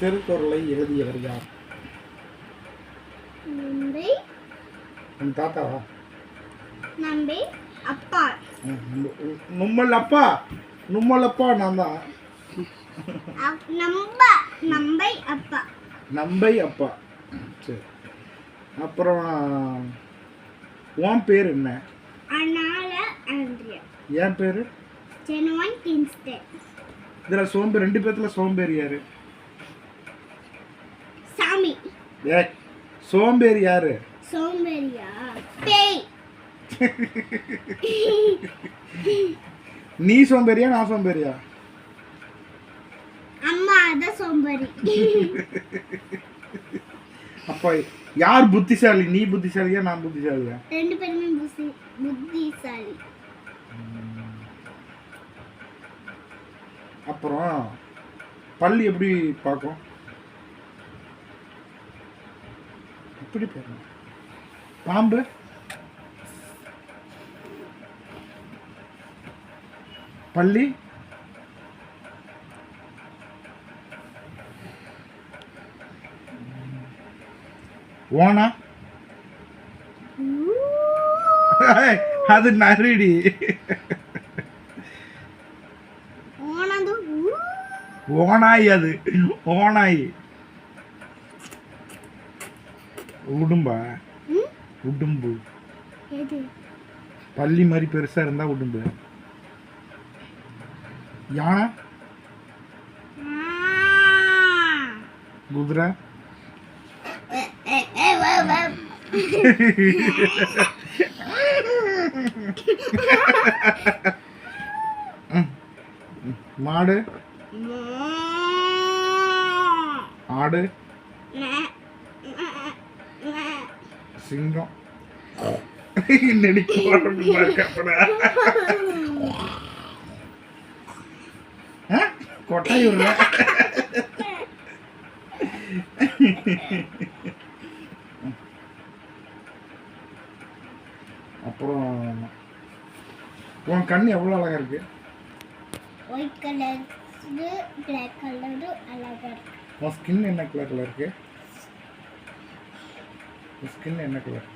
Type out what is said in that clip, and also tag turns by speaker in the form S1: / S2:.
S1: திருக்குறளை எழுதியவர் யார்?
S2: நம்பி.
S1: உன் தாத்தாவா?
S2: நம்பி. அப்பா.
S1: ம், நு- நும்மலப்பா நும்மலப்பா நான் தான்.
S2: நம்ப நம்பை அப்பா.
S1: நம்பை அப்பா. சரி. அப்புறம் உன் பேர் என்ன?
S2: அனால ஆண்ட்ரியா
S1: என் பேர்?
S2: ஜெனுவன் கிங்ஸ்டன்
S1: இதில் சோம்பேறி ரெண்டு பேர்த்துல சோம்பேறி யாரு? ஏ சோம்பேறி யாரு?
S2: சோம்பேறியா? பேய்.
S1: நீ சோம்பேறியா நான் சோம்பேறியா?
S2: அம்மா சோம்பேறி.
S1: அப்போ யார் புத்திசாலி? நீ புத்திசாலியா நான் புத்திசாலியா?
S2: ரெண்டு பேருமே புத்தி புத்திசாலி.
S1: அப்புறம் பள்ளி எப்படி பார்க்கும்? எப்படி பார்க்கும் பாம்பு. பள்ளி ஓனா அது நரிடி. ஓனாய் அது. ஓனாய் உடும்பா? உடும்பு பள்ளி மாதிரி பெருசா இருந்தா உடும்பு யானை. குதிரை. மாடு. ஆடு. சிங்கம். நெடிக்கு கொட்டாய் விடுற அப்புறம் உன் கண் எவ்வளோ அழகா இருக்கு?
S2: ஒயிட் கலர் பிளாக் கலரு அழகா இருக்கு.
S1: உன் ஸ்கின் என்ன கலர்ல இருக்கு? உன் ஸ்கின் என்ன கலர்